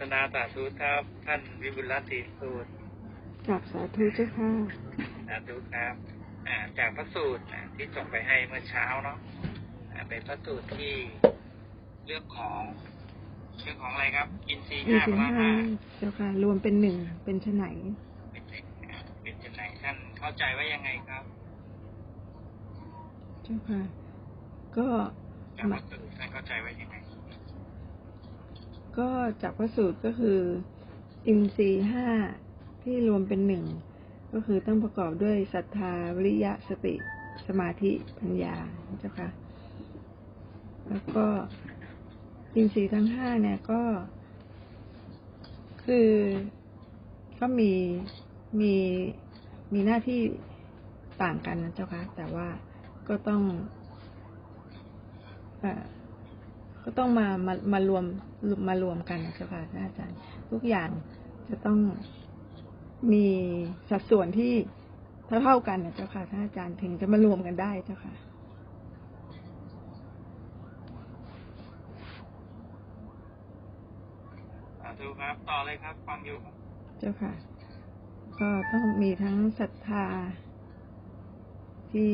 ทนาสาธุครับ ท่านวิบุลรัตติสูตรกับสาธุเจ้าค่ะสาธุครับอ่าจากพระสูตรอ่าที่ส่งไปให้เมื่อเช้าเนาะอ่าเป็นพระสูตรที่เรื่องของเรื่องของอะไรครับอินทรีย์มีห้าพสินละห้าห้าเจ้าค่ะ รวมเป็นหนึ่งเป็นชนไหน เป็นยังไงเป็นยังไงท่านเข้าใจว่ายังไงครับ เจ้าค่ะ ก็จากพระสูตรท่านเข้าใจว่ายังไง ก็จากพระสูตรก็คือ อินทรีย์ห้าที่รวมเป็นหนึ่งก็คือต้องประกอบด้วยศรัทธาวิริยะสติสมาธิปัญญาเจ้าค่ะ แล้วก็อินทรีย์ทั้งห้าเนี่ยก็ คือก็มีมีมีหน้าที่ต่างกันนะเจ้าค่ะ แต่ว่าก็ต้องอ่อ ก็ต้องมามามารวมมารวมกันนะเจ้าค่ะท่านอาจารย์ ทุกอย่างจะต้องมีสัดส่วนที่เท่าเท่าๆกันนะเจ้าค่ะท่านอาจารย์ถึงจะมารวมกันได้เจ้าค่ะสาธุครับต่อเลยครับฟังอยู่ครับเจ้าค่ะ ก็ต้องมีทั้งศรัทธาที่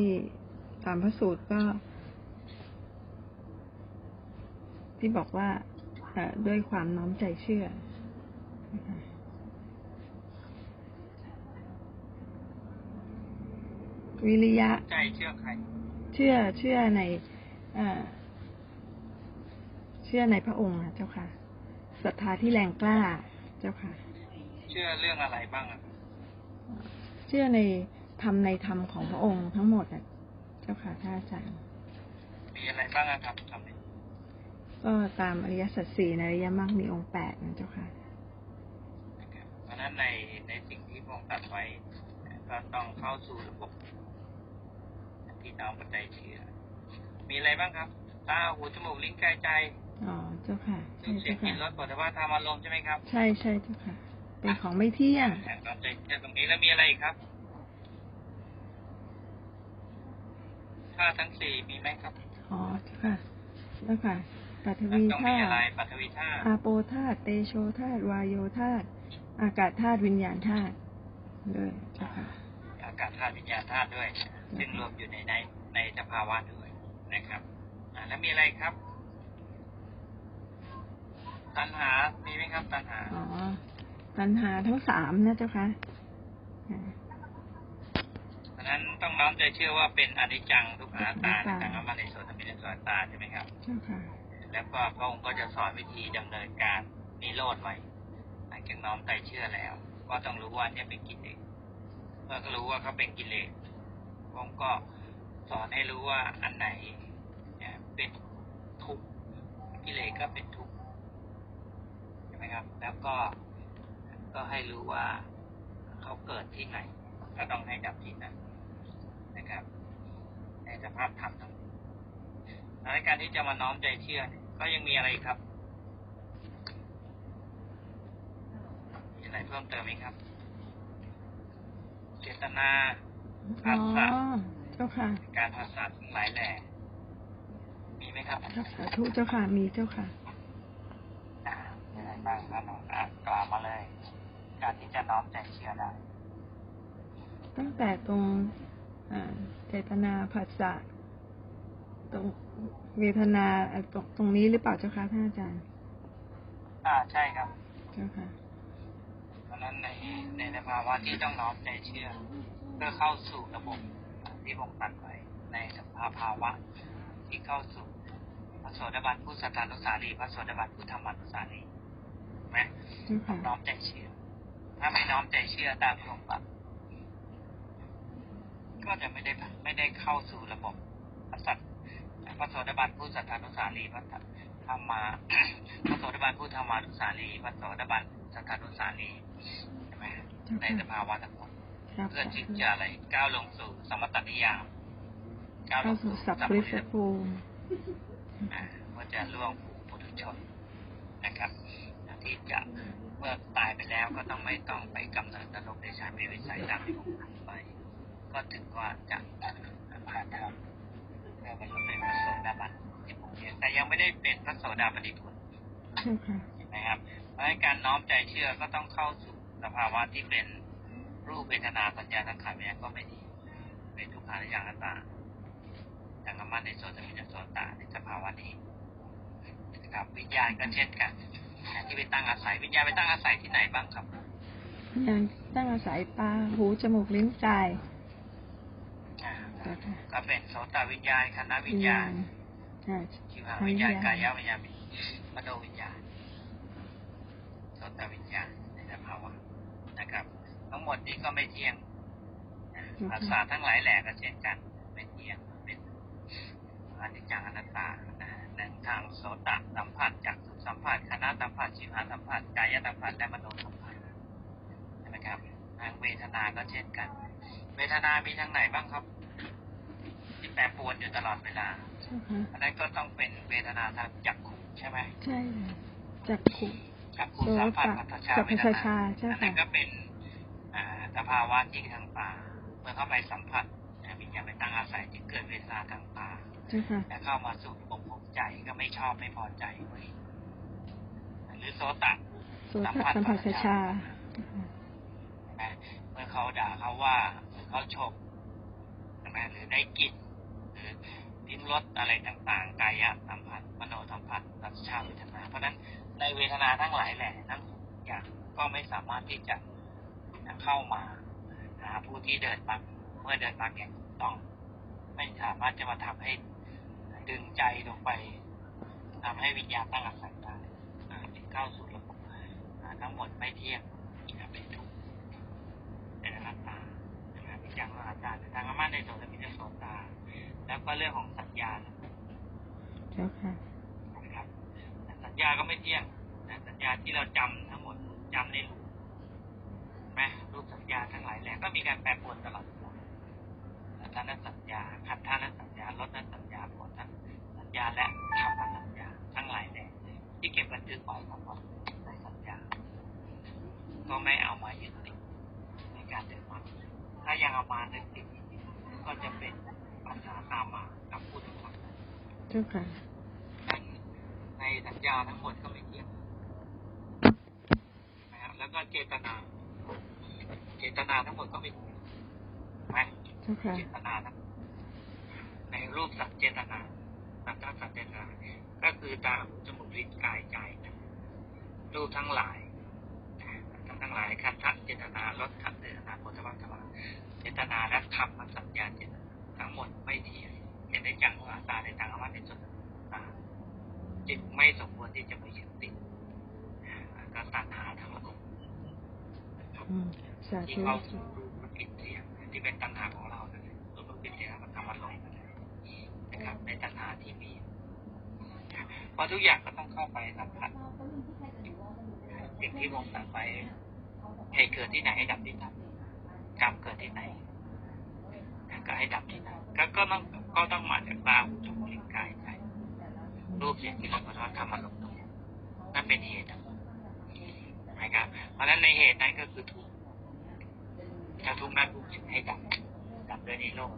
ตามพระสูตรก็ ที่บอกว่าเอ่อด้วยความน้อมใจเชื่อนะคะวิริยะ ใจเชื่อใคร เชื่อเชื่อในเอ่อเชื่อในพระองค์นะเจ้าค่ะศรัทธาที่แรงกล้า เจ้าค่ะ เชื่อเรื่องอะไรบ้างอะเชื่อในธรรมในธรรมของพระองค์ทั้งหมดนะเจ้าค่ะท่านอาจารย์มีอะไรบ้างอะครับทำให้ ก็ตามอริยสัจสี่ในอริยมรรคมีองค์แปดนะเจ้าค่ะนะครับเพราะฉะนั้นในในสิ่งที่พระองค์ตรัดไว้ ก็ต้องเข้าสู่ระบบที่น้องปัจจัยเชื่อ มีอะไรบ้างครับตาหูจมูกลิ้นกายใจ อ๋อเจ้าค่ะรูใช่ปเสียเจ้างกลิ่นรค่ะสผลิตภัณฑ์ธรรมอารมณ์ใช่ไหมครับ ใช่ใช่เจ้าค่ะ เป็นของไม่เที่ยงอ่าตามใจเชื่อตรงนี้แล้วมีอะไรอีกครับธาตุทั้งสี่มีไหมครับ อ๋อเจ้าค่ะเจ้าค่ะ ปัทแล้ววีต้องธามีตุอะไรปัทวีธาตุอาโปธาตุเตโชธาตุวายโยธาตุอากาศธาตุวิญญาณธาตุด้วยเจ้าค่ะอากาศธาตุวิญญาณธาตุด้วย ซึ่งรวมอยู่ในในในสภาวะด้วยนะครับอ่าแล้วมีอะไรครับ ตัณหา มีไหมครับ ตัณหาอ๋อตัณหาทั้งสามนะเจ้าค่ะอ่าเพราะฉะนั้นต้องน้อมใจเชื่อว่าเป็นอนิจจังทุกขังอนัตตาอนัตตาในทางอมาในโสตมินสตตาใช่ไหมครับเจ้าค่ะ แล้วก็พระองค์ก็จะสอนวิธีดำเนินการนิโรธไว้หลังจากน้อมใจเชื่อแล้ว ก็ต้องรู้ว่าเนี่ยเป็นกิเลสเมื่อรู้ว่าเขาเป็นกิเลสพระองค์ก็สอนให้รู้ว่าอันไหนเป็นทุกข์กิเลสก็เป็นทุกข์ใช่ไหมครับ แล้วก็ก็ให้รู้ว่าเขาเกิดที่ไหน ก็ต้องให้ดับที่นั้นนะครับ ในสภาพธรรมทั้งหมดในการที่จะมาน้อมใจเชื่อเนี่ย ก็ยังมีอะไรอีกครับ มีอะไรเพิ่มเติมไหมครับ เจตนาอ๋ภาอษาเจ้าค่ะ การภาษาทั้งหลายแหล่ มีไหมครับเจ้าสาธุเจ้าค่ะ มีเจ้าค่ะอ่ามีอะไรบ้างครับอะกล่าวมาเลย การที่จะน้อมใจเชื่อได้ ตั้งแต่ตรงอ่าเจตนาผัสสะ ตรงเวทนาอะตรงตรงนี้หรือเปล่าเจ้าค่ะท่านอาจารย์ อ่าใช่ครับ เจ้าค่ะเพราะฉะนั้นในในสภาวะที่ต้องน้อมใจเชื่อ เพื่อเข้าสู่ระบบที่ผมตัดไว้ในสภาภาวะที่เข้าสู่พระโสดาบันผู้สัทธานุสารีพระโสดาบันผู้ธรรมานุสารีถูกไหมเจ้าต้ค่ะองน้อมใจเชื่อ ถ้าไม่น้อมใจเชื่อตามที่ผมตัดก็จะไม่ได้ไม่ได้เข้าสู่ระบบพระสัต พระโสดาบันผู้สัทธานุสารีพระธรรมาพระโสดาบันผู้ธรรมานุสารีพระโสดาบันสัทธานุสารีใช่ไหมเจ้าในค่ะสภาวะทั้งหมดครับเพื่อที่จะอะไรก้าวลงสู่สมตนิยามก้าวลเข้างสู่สู่สัพสัพพริพุสริสภูมิอ่าว่าจะล่วงผู้ปุถุชนนะครับ ที่จะเมื่อตายไปแล้วก็ต้องไม่ต้องไปกำเนิดนรกในชาติวิสัยตามที่ผมอ่านไป ก็ถึงว่าจะผ่านทาง เพื่อบรรลุเป็นพระโสดาบันที่ผมเรียนแต่ยังไม่ได้เป็นพระโสดาบันผลเจ้าค่ะเห็นไหมครับพราะให้การน้อมใจเชื่อก็ต้องเข้าสู่สภาวะที่เป็นรูปเวทนาสัญญาสังขารวิญญาณก็ไม่ดีเป็นทุกขาอย่างนัตตาอย่างน้ำมันในโซตมินโซตาในสภาวะนี้นะครับ วิญญาณก็เช่นกันที่ไปตั้งอาศัยวิญญาณไปตั้งอาศัยที่ไหนบ้างครับอย่างตั้งอาศัยตาหูจมูกลิ้นกายอ่าเจ้าค่ะ ก็เป็นโสตวิญญาณคณะวิญญาณใช่ชิวหาวิญญาณกายวิญญาณมโนวิญญาณโสตวิญญาณในสภาวะนะครับ ทั้งหมดนี้ก็ไม่เที่ยงนะภาษาททั้งหลายแหล่ก็เช่นกันไม่เที่ยงเป็นอนิจจังอนัตตานะหนึ่งทางโสตสัมผัสจากสุสัมผัสคณะสัมผัสชิวหาสัมผัสกายสัมผัสและมโนสัมผัสใช่ไหมครับทางเวทนาก็เช่นกัน เวทนามีทางไหนบ้างครับที่ แปรปรวนอยู่ตลอดเวลาเจ้าค่ะอันนั้นก็ต้องเป็นเวทนาทางจักขุใช่ไหมใช่จักขุจักขุสัมผัสปัทชาสัพเวพทชานาชาใช่อันค่ะนั้นก็เป็นอ่าสภาวะที่ทางตาเมื่อเข้าไปสัมผัสนะวิญญาณไปตั้งอาศัยจึงเกิดเวทนาทางตาเจ้าค่ะและเข้ามาสู่ระบบของใจก็ไม่ชอบไม่พอใจเว้ยหรือโสตะโสตสัมผัสชาใช่ไหมเมื่อเขาด่าเขาว่าหรือเขาชมใช่ไหมหรือได้กลิ่นหรือ ลิ้มรสอะไรต่างๆ กายะสัมผัสมโนสัมผัสรัชาเวทนา เพราะนั้นในเวทนาทั้งหลายแหล่ทั้งอย่างก็ไม่สามารถที่จะเข้ามาหาผู้ที่เดินมาเมื่อเดินมาอย่างถูกต้อง ไม่สามารถจะมาทำให้ดึงใจลงไปทำให้วิญญาณตั้งอาศัยได้อ่าจึงเข้าสู่ระบบทั้งหมดไม่เที่ยงเป็นทุกข์เป็นอนัตตานะครับอย่างว่าอาจารย์ทางอาม ก็เรื่องของสัญญาเจ้าค่ะนะครับสัญญาก็ไม่เที่ยงนะสัญญาที่เราจำทั้งหมดจำในรูปไหมรูปสัญญาทั้งหลายแหล่ก็มีการแปรปรวนตลอดเวลาทานสัญญาขันธานสัญญารถนสัญญาผลนั้นสัญญาและคำสัญญาทั้งหลายแหล่ที่เก็บบันทึกไว้ทั้งหมดในสัญญา ก็ไม่เอามายึดติดในการเดินทางถ้ายังเอามายึดติดก็จะเป็น ปัญหาตามมากับผู้ที่ทำเจ้าค่ะนั้นในสัญญาทั้งหมดก็ไม่เที่ยงนะครับแล้วก็เจตนา เจตนาทั้งหมดก็ไม่เที่ยงไหมเจ้าค่ะเจตนาทั้งในรูปสัตว์เจตนาสัตว์สัตว์เจตนาก็คือตาหูจมูกลิ้นกายใจนะรูปทั้งหลายทั้งหลายคันทัเจตนารสขันเจตนาโพธวัตวาเจตนาและธรรมสัญญาเจตนา ทั้งหมดไม่เที่ยงเห็นได้จังว่าตาในทางอวัตในส่วนตาจึงไม่สมควรที่จะไปยึดติดก็ตัณหาทั้งระบบอืมสาที่ธุเข้าสู่รูปกลิ่นเสียงที่เป็นตัณหาของเรานั่นเองรูปกลิ่นเสียงมันทำมันลงนะครับ ในตัณหาที่มีเพราะทุกอย่างก็ต้องเข้าไปสัมผัสสิ่งที่วงตัดไปเหตุเกิดที่ไหนให้ดับที่นั่นกรรมเกิดที่ไหน ก็ให้ดับที่นั่นก็ก็ต้องก็ต้องมาจากตาหูจมูกลิ้นกายใจรูปเสียงที่เราทำทำมาลงตรงนั่นเป็นเหตุนะครับเพราะฉะนั้นในเหตุนั้นก็คือทุกข์ถ้าทุกข์นั้นทุกข์ให้ดับดับด้วยนิโรธ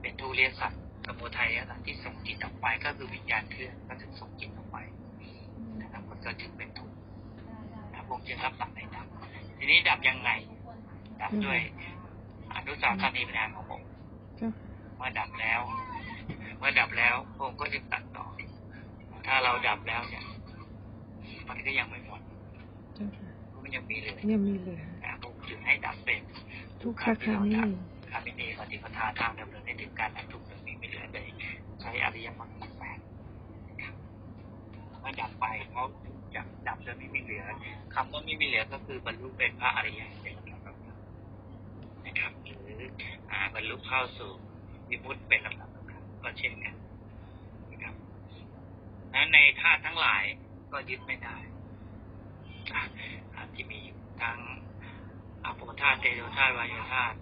เป็นทุเรียสัตว์สมุทัยสัตว์ที่ส่งจิตออกไปก็คือวิญญาณเคลื่อนก็ถึงส่งจิตออกไปนะครับมันก็จึงเป็นทุกข์นะพวกจึงรับดับในดับ ทีนี้ดับยังไง ดับด้วย อนุสาวรีย์ปัญญาของผมเจ้าค่ะเมื่อดับแล้ว เมื่อดับแล้วพระองค์ก็จะตัดต่อ ถ้าเราดับแล้วเนี่ยมันก็ยังไม่หมดเจ้าค่ะมันยังมีเหลือยังมีเหลือนะพระองค์จึงให้ดับเป็นทุกขคานีคามินีปฏิปทาทางดำเนินให้ถึงการดับทุกข์นั้นไม่เหลือเลยใช้อริยมรรคแปดนะครับเมื่อดับไปเขาจะดับจนไม่มีเหลือคำว่าไม่มีเหลือก็คือบรรลุเป็นพระอริยเป็นลำดับลำดับนะ ครับหรืออบรรลุเข้าสู่วิมุติเป็นลำดับลำดับก็เช่นกันนะครับนั้นในธาตุทั้งหลายก็ยึดไม่ได้ที่มีอยู่ทั้งอาโปธาตุเตโชธาตุวายโยธาตุ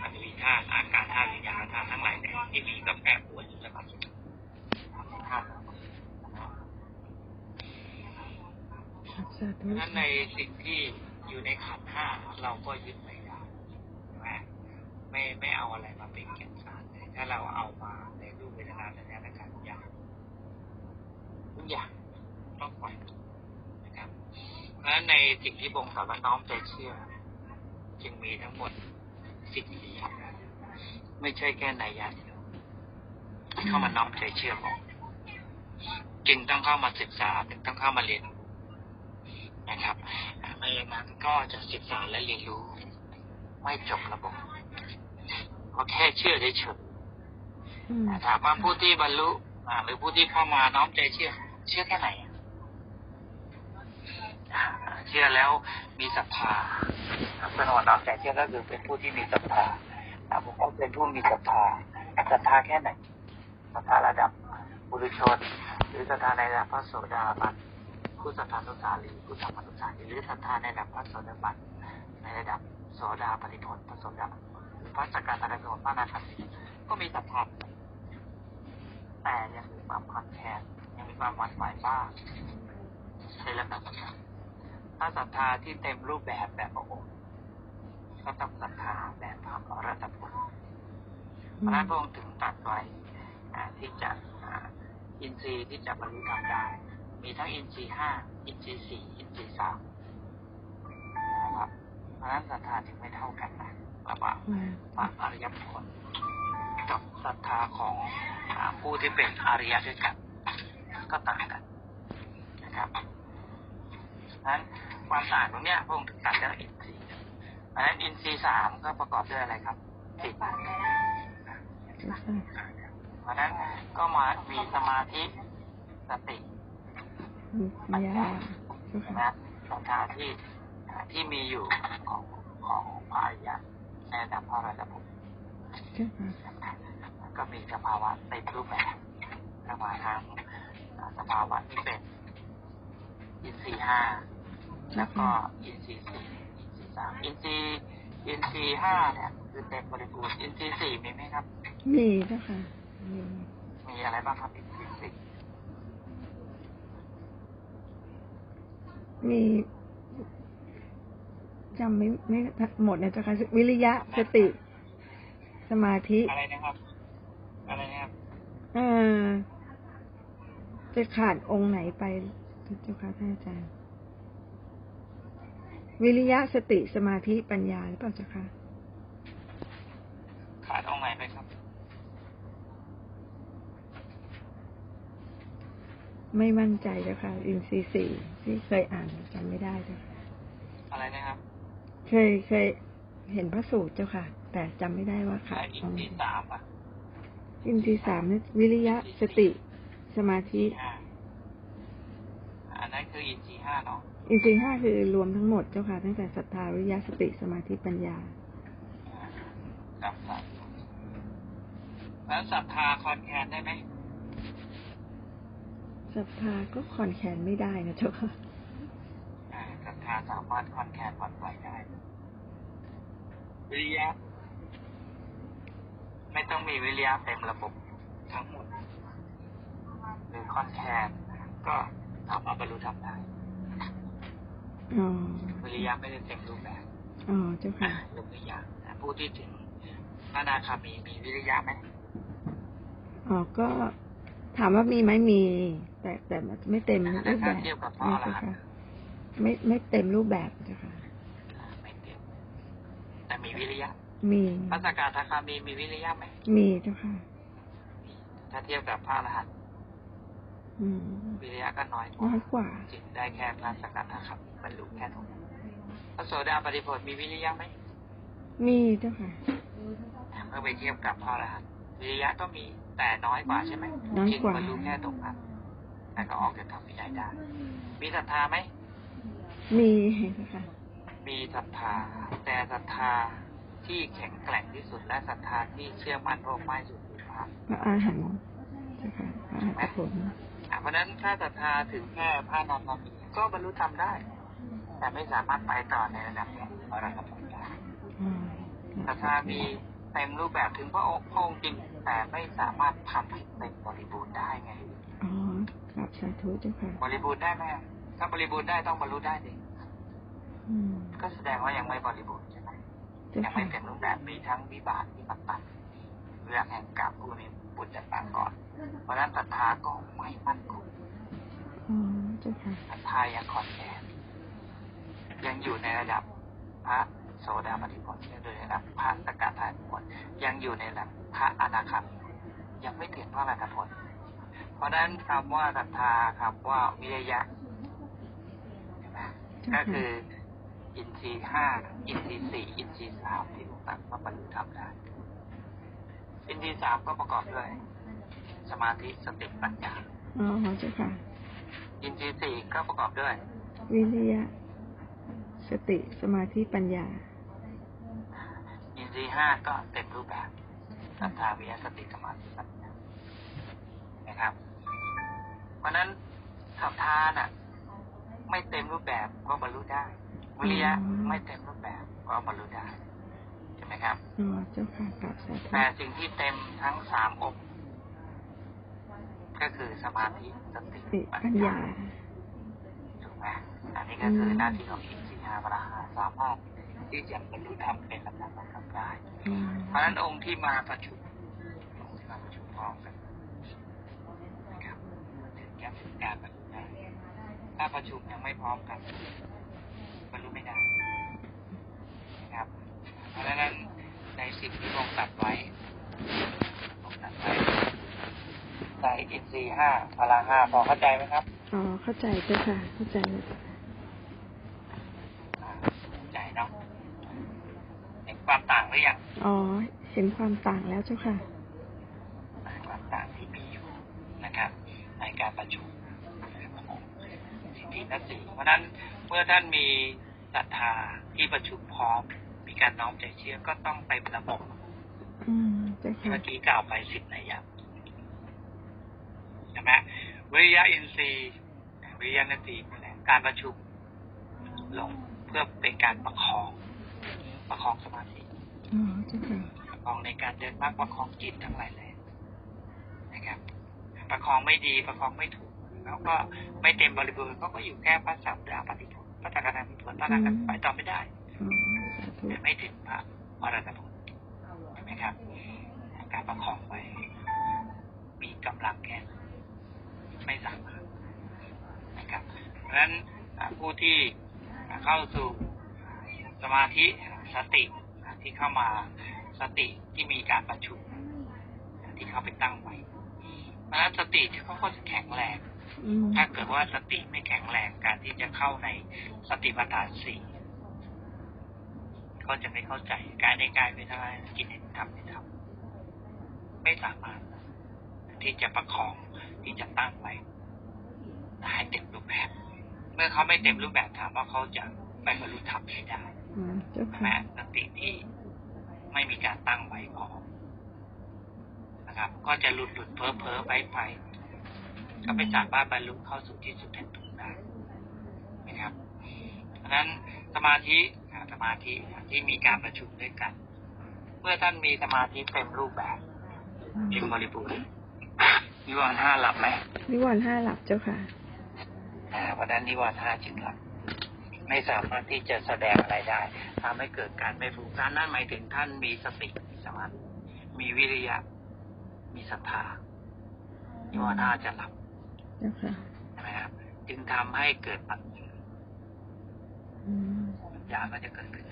ปฐวีธาตุอากาศธาตุวิญญาณธาตุทั้งหลายเนี่ยที่มีกับแปรปรวนอยู่ตลอดเวลาธาตุสานั้นในสิ่งที่อยู่ในขันห้าเราก็ยึดไม่ ไม่ไม่เอาอะไรมาเป็นแก่นสารเลยถ้าเราเอามาในรูปเวทนาสัญญาและการอย่างทุกอย่างต้องปล่อยนะครับ เพราะฉะนั้นในสิ่งที่บงสอนว่าน้อมใจเชื่อ จึงมีทั้งหมดสิบสี่อย่างไม่ใช่แค่ในยะเดียวเข้ามาน้อมใจเชื่อบอกจึงต้องเข้ามาศึกษาจึงต้องเข้ามาเรียนนะครับไม่อย่างนั้นก็จะศึกษาและเรียนรู้ ไม่จบระบบ เพราะแค่เชื่อเฉยๆอืมถามว่าผู้ที่บรรลุอ่าหรือผู้ที่เข้ามาน้อมใจเชื่อ เชื่อแค่ไหนอ่าเชื่อแล้วมีศรัทธาเป็นหัวน้อมใจเชื่อก็คือเป็นผู้ที่มีศรัทธาอ่าผมก็เป็นผู้มีศรัทธาศรัทธาแค่ไหนศรัทธาระดับบุรุชน หรือศรัทธาในระดับพระโสดาบันผู้ศรัทธานุสาลีผู้ธรรมนุสาลีหรือศรัทธาในระดับพระโสดาบันในระดับโสดาปฏิผลพระโสดาบันหรื อพระสกทาคามิผลพระอนาคามีก็มีศรัทธาแต่ยังมีความคอนแคร์ยังมีความหวั่นไหวบ้างในระดับนั้นถ้าศรัทธาที่เต็มรูปแบบแบบพระองค์ก็ต้องศรัทธาแบบพระอรหัตผลเพระพระองค์ถึงตัดไว้ที่จะอินทรีย์ที่จะบรรลุธรรมได้ มีทั้งอินทรีย์ห้าอินทรีย์สี่อินทรีย์สามนะครับเพราะฉะนั้นศรัทธาจึงไม่เท่ากันนะ ระหว่างอืมพระอริยบุคคลกับศรัทธาของอาผู้ที่เป็นอริยด้วยกันก็ต่างกันนะครับเพราะฉะนั้นความต่างตรงเนี้ยพระองค์ถึงตัดเรื่องอินทรีย์เพราะฉะนั้นอินทรีย์สามก็ประกอบด้วยอะไรครับจิตเจ้าค่ะเพราะฉะนั้นก็มามีสมาธิสติมีปัญญาเจ้าค่ะนะศรัทธาที่ที่มีอยู่ของของพระอริยะ ในระดับพระอรหันตผลเจ้าค่ะก็มีสภาวะเต็มรูปแบบระหว่างทั้งสภาวะที่เป็นอินทรีย์ห้าแล้วก็อินทรีย์สี่อินทรีย์สามอินทรีย์อินทรีย์ห้าเนี่ยคือเต็มบริบูรณ์อินทรีย์สี่มีไหมครับ มีเจ้าค่ะมีมีอะไรบ้างครับอินทรีย์สี่มี จำไม่ไม่หมดนะเจ้าค่ะวิริยะสติ สมาธิ อะไรนะครับ อะไรนะครับเออจะขาดองค์ไหนไปเจ้าค่ะท่านอาจารย์ วิริยะสติสมาธิปัญญาหรือเปล่าเจ้าค่ะขาดองค์ไหนไปครับ ไม่มั่นใจเจ้าค่ะอินซีย์สี่ที่เคยอ่านจำไม่ได้เจ้าค่ะอะไรนะครับ เคยเคยเห็นพระสูตรเจ้าค่ะ แต่จำไม่ได้ว่าขาขาดดอิอนงค์ทไหนรีย์สามอะอินทรีย์สามนี่วิริยะสติ สมาธิห้าอันนั้นคืออินทรีย์ห้าเนาะอินทรีย์ห้าคือรวมทั้งหมดเจ้าค่ะ ตั้งแต่ศรัทธาวิริยะสติสมาธิปัญญากับสัตว์แล้วศรัทธาคอนแคนได้ไหมศรัทธาก็คอนแคนไม่ได้นะเจ้าค่ะอ่าศรัทธาสามารถคอนแคนผ่อนปล่อยได้วิริยะไม่ต้องมีวิริยะเต็มระบบทั้งหมด หรือคอนแคนก็สามารถบรรลุธรรมได้อ๋อวิริยะไม่ได้เต็มรูปแบบอ๋อเจ้าค่ะยกตัวอย่างนะผู้ที่ถึงพระอนาคามีมีวิริยะไหมอ๋อก็ถามว่ามีไหมมี แต่แต่ไม่เต็มรูปแต่แบถ้าบเทียบกับพระไม่อรเจ้าหันค่ะต์ ไม่ไม่เต็มรูปแบบเจ้าค่ะอ่าไม่เต็มแต่มีวิริยะ มีพระสกทาคามีมีวิริยะไหมมีเจ้าค่ะถ้าเทียบกับพระอรหันต์อืมวิริยะก็น้อยกน้ว่าอยกว่าจิตได้แค่พระสกทาคามีบรรลุแค่ตรงนั้นพระโสดาปฏิผลมีวิริยะไหมมีเจ้าค่ะเมื่อไปเทียบกับพระอรหันต์วิริยะก็มีแต่น้อยกว่าใช่ไหมน้อยจึงกว่าบรรลุแค่ตรงนั้นแต่ก็ออกจากธรรมวินัยได้มีศรัทธาไหม มีเจ้าค่ะมีศรัทธา แต่ศรัทธาที่แข็งแกร่งที่สุดและศรัทธาที่เชื่อมั่นพระองค์มากที่สุดคือพระพระอาหารเจ้าค่ะพระอาหารผลอะเพราะฉะนั้นถ้าศรัทธาถึงแค่พระนามนามีก็บรรลุธรรมได้ แต่ไม่สามารถไปต่อในระดับของอรหัตผลได้อ๋อศรัทธามีเต็มรูปแบบถึงพระองค์พระองค์จริงแต่ไม่สามารถทำให้เต็มบริบูรณ์ได้ไงอ๋อกราบสาธุเจ้าค่ะบริบูรณ์ได้ไหม ถ้าบริบูรณ์ได้ต้องบรรลุได้ดิอืมก็แสดงว่ายังไม่บริบูรณ์ใช่ไหมเจ้ายังค่ะไม่เต็มรูปแบบมีทั้งวิบากวิปัตตันเรื่องแห่งกรรมผู้มีบุญจากปางก่อน เพราะฉะนั้นศรัทธาก็ไม่มั่นคงอ๋อเจ้าค่ะศรัทธายังคอนแอนยังอยู่ในระดับพระโสดาปฏิผลยังอยู่ในระดับพระสกทาผลยังอยู่ในระดับพระอนาคามีผลยังไม่ถึงพระอรหันตผล เพราะฉะนั้นคำว่าศรัทธาคำว่าวิริยะเห็นไหม ก็คืออินทรีย์ห้าอินทรีย์สี่อินทรีย์สามที่ถูกตัดมาบรรลุธรรมได้อินทรีย์สามก็ประกอบด้วย สมาธิสติปัญญาอ๋อเจ้าค่ะ อินทรีย์สี่ก็ประกอบด้วย วิริยะ สติสมาธิปัญญา อินทรีย์ห้าก็เต็มรูปแบบศรัทธาวิริยะสติสมาธิปัญญานะครับ เพราะฉะนั้นศรัทธาน่ะ ไม่เต็มรูปแบบก็บรรลุได้วิริยะอืมไม่เต็มรูปแบบก็บรรลุได้ใช่ไหมครับอ๋อเจ้าค่ะกราบสาธุแต่สิ่งที่เต็มทั้งสามองค์ก็คือสมาธิสติสติปัญญาถูกไหมอันนี้ก็คือหน้าที่ของอินทรีย์ห้าพระห้าสามารถที่จะบรรลุธรรมเป็นลำดับลำดับได้อืมเพราะฉะนั้นองค์ที่มาประชุมองค์ที่มาประชุมพร้อมกันนะครับถึงจะเป็นการบรรลุได้ ถ้าประชุมยังไม่พร้อมกันบรรลุไม่ได้นะครับ เพราะฉะนั้นในสิ่งที่องค์ตัดไว้องค์ตัดไว้ในอินทรีย์ห้าพลังห้าพอเข้าใจไหมครับ อ๋อ เข้าใจเจ้าค่ะ เข้าใจแล้วอ่าเข้าใจเนาะเห็นความต่างหรือยัง อ๋อ เห็นความต่างแล้วเจ้าค่ะ ความต่างที่มีอยู่นะครับ ในการประชุมของ สิทธินัสีเพราะฉะนั้นเมื่อท่านมีศรัทธาที่ประชุมพร้อม มีการน้อมใจเชื่อก็ต้องไปประมงอืมเจ้าค่ะเมื่อกี้กล่าวไปสิบในยามใช่ไหมวิริยะอินทรีย์วิริยะนตีนั่นแหละการประชุมลงเพื่อเป็นการประคองประคองสมาธิอ๋อเจ้าค่ะประคองในการเดินมากประคองจิตทั้งหลายแหล่นะครับประคองไม่ดีประคองไม่ถูก แล้วก็ไม่เต็มบริบูรณ์เขาก็อยู่แค่พระสัมดาปฏิผลพระตากนามิผลพระนากันไปต่อไม่ได้แต่ไม่ถึงพระมรณผลใช่ไหมครับการประคองไว้ มีกำลังแค่ไม่สามารถนะครับเพราะฉะนั้นผู้ที่เข้าสู่สมาธิสติที่เข้ามาสติที่มีการประชุมที่เขาไปตั้งไว้เพราะฉะนั้นสติที่เขาก็จะแข็งแรง ถ้าเกิดว่าสติไม่แข็งแรงการที่จะเข้าในสติปัฏฐานสี่ก็จะไม่เข้าใจกายในกายไม่ได้กินในธรรมในธรรมไม่สามารถที่จะประคองที่จะตั้งไว้ให้เต็มรูปแบบ เมื่อเขาไม่เต็มรูปแบบถามว่าเขาจะไปบรรลุธรรมไม่ได้อ๋อเจ้าใช่ไหมค่ะสติที่ไม่มีการตั้งไว้พอนะครับ ก็จะหลุดหลุดเพ้อเพ้อไปไป ก็ไม่สามารถบรรลุเข้าสู่ที่สุดแห่งทุกข์ได้นะครับเพราะฉะนั้นสมาธิอ่าสมาธิที่มีการประชุมด้วยกัน เมื่อท่านมีสมาธิเต็มรูปแบบเต็มบริบูรณ์นิวรณ์ห้าหลับไหมนิวรณ์ห้าหลับเจ้าค่ะอ่าเพราะฉะนั้นนิวรณ์ห้าจึงหลับไม่สามารถที่จะแสดงอะไรได้ทำให้เกิดการไม่ฟุ้งซ่านนั่นหมายถึงท่านมีสติมีสมาธิมีวิริยะ มีศรัทธานิวรณ์ห้าจะหลับเจ้าค่ะ ใช่ไหมครับจึงทำให้เกิดปัญญาอืมปัญญาก็จะเกิดขึ้น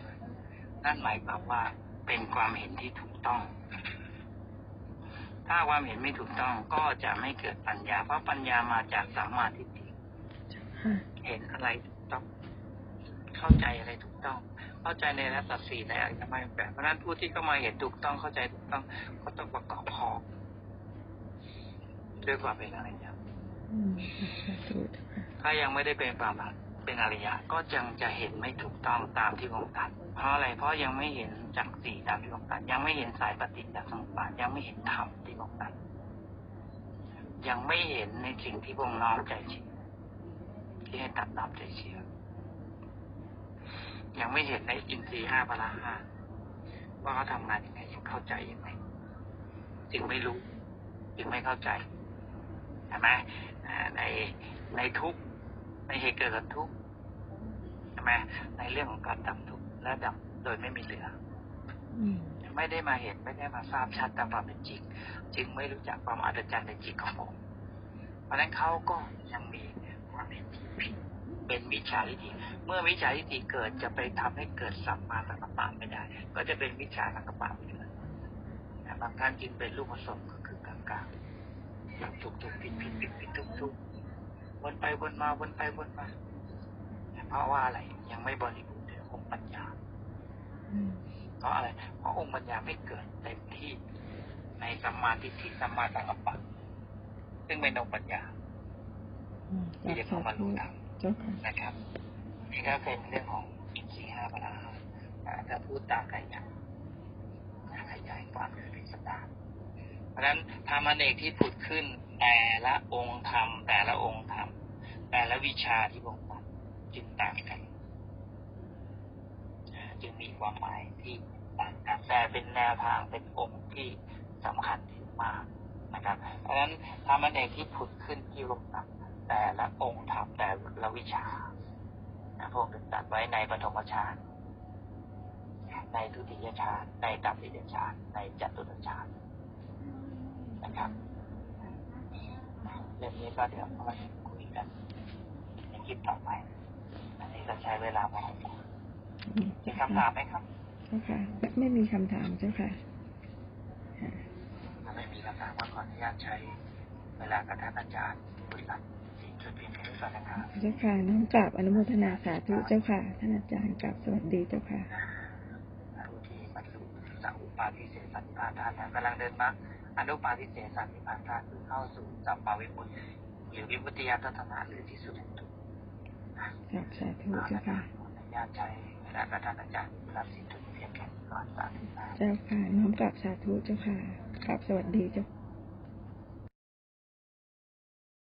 นั่นหมายความว่าเป็นความเห็นที่ถูกต้อง ถ้าความเห็นไม่ถูกต้องก็จะไม่เกิดปัญญา เพราะปัญญามาจากสัมมาทิฏฐิเจ้าค่ะเห็นอะไรถูกต้อง เข้าใจอะไรถูกต้อง เข้าใจในรัตสีในอะไรก็ไม่แบบเพราะฉะนั้นผู้ที่เข้ามาเห็นถูกต้องเข้าใจถูกต้อง ก็ต้องประกอบพร้อมด้วยความเป็นอริยะอืมสาธุเจ้าค่ะ ถ้ายังไม่ได้เป็นปรามัตเป็นอริยะ ก็ยังจะเห็นไม่ถูกต้องตามที่องค์ตัดเพราะอะไรเพราะยังไม่เห็นจากสีตามที่องค์ตัดยังไม่เห็นสายปฏิจจสมุปบาทยังไม่เห็นธรรมที่องค์ตัดยังไม่เห็นในสิ่งที่พระองน้อมใจเชื่อที่ให้ตัดน้อมใจเชื่อยังไม่เห็นในอินทรีย์ห้าพละห้าว่าเขาทำงานยังไงยังเข้าใจยังไงจึงไม่รู้ จึงไม่เข้าใจใช่ไหม ในในทุกข์ในเหตุเกิดกับทุกข์ใช่ไหมในเรื่องของการดับทุกข์และดับโดยไม่มีเหลืออืมไม่ได้มาเห็นไม่ได้มาทราบชัดตามความเป็นจริง จึงไม่รู้จักความอัศจรรย์ในจิตของผม เพราะฉะนั้นเขาก็ยังมีความเห็นที่ผิดไปเป็นมิจฉาทิฏฐิเมื่อมิจฉาทิฏฐิเกิดจะไปทำให้เกิดสัมมาสังกัปปะไม่ได้ ก็จะเป็นมิจฉาสังกัปปะไปเลยแต่บางท่านจึงเป็นลูกผสมก็คือกลางๆ ถูกถูกผิดผิดผิดผิดทุกทุกวนไปวนมาวนไปวนมาเพราะว่าอะไร ยังไม่บริบูรณ์ในองค์ปัญญาอืมเพราะอะไร เพราะองค์ปัญญาไม่เกิดเต็มที่ในสัมมาทิฏฐิสัมมาสังกัปปะซึ่งเป็นองค์ปัญญาอืมที่จะเข้ามารู้ธรรมเจ้าค่ะนะครับนี่ก็เป็นเรื่องของอินทรีย์ห้าพละห้าอ่าถ้าพูดตามขยันขยายความคือเป็นสตาร์ เพราะฉะนั้นธรรมเนกที่ผุดขึ้น แต่ละองค์ธรรมแต่ละองค์ธรรมแต่ละวิชาที่บ่งบอกจึงต่างกัน จึงมีความหมายที่ต่างกันแต่เป็นแนวทางเป็นองค์ที่สำคัญที่มากนะครับ เพราะฉะนั้นธรรมเนกที่ผุดขึ้นที่ลงต่ำแต่ละองค์ธรรมแต่ละวิชาพระองค์ตัดไว้ในปฐมฌานในทุติยฌานในตัติยฌานในจตุตฌาน นะครับเรื่องนี้ก็เดี๋ยวมาคุยกันในคลิปต่อไป อันนี้ก็ใช้เวลาพอสมควรอืมมีคำถามไหมครับเจ้าค่ะ ไม่ไม่มีคำถามเจ้าค่ะค่ะถ้าไม่มีคำถามก็ขออนุญาตใช้เวลากับท่านอาจารย์บริบัติสิ่งจุดเพียงแค่นี้ก่อนนะครับเจ้าค่ะน้อมกราบอนุโมทนาสาธุเจ้าค่ะ ท่านอาจารย์กราบสวัสดีเจ้าค่ะ ผู้ที่บรรลุสัพปาทิเสสันนิพพานธาตุกำลังเดินมรรคอนุปาทิเสสันนิพพานธาตุคือเข้าสู่สัมปาวิมุตติหรือวิมุตติยทัศนะหรือที่สุดแห่งทุกข์กราบสาธุเจ้าค่ะขออนุญาตใช้เวลากับท่านอาจารย์รับสิ่งจุดเพียงแค่นี้ก่อนสาธุนะเจ้าค่ะน้อมกราบสาธุเจ้าค่ะกราบสวัสดีเจ้า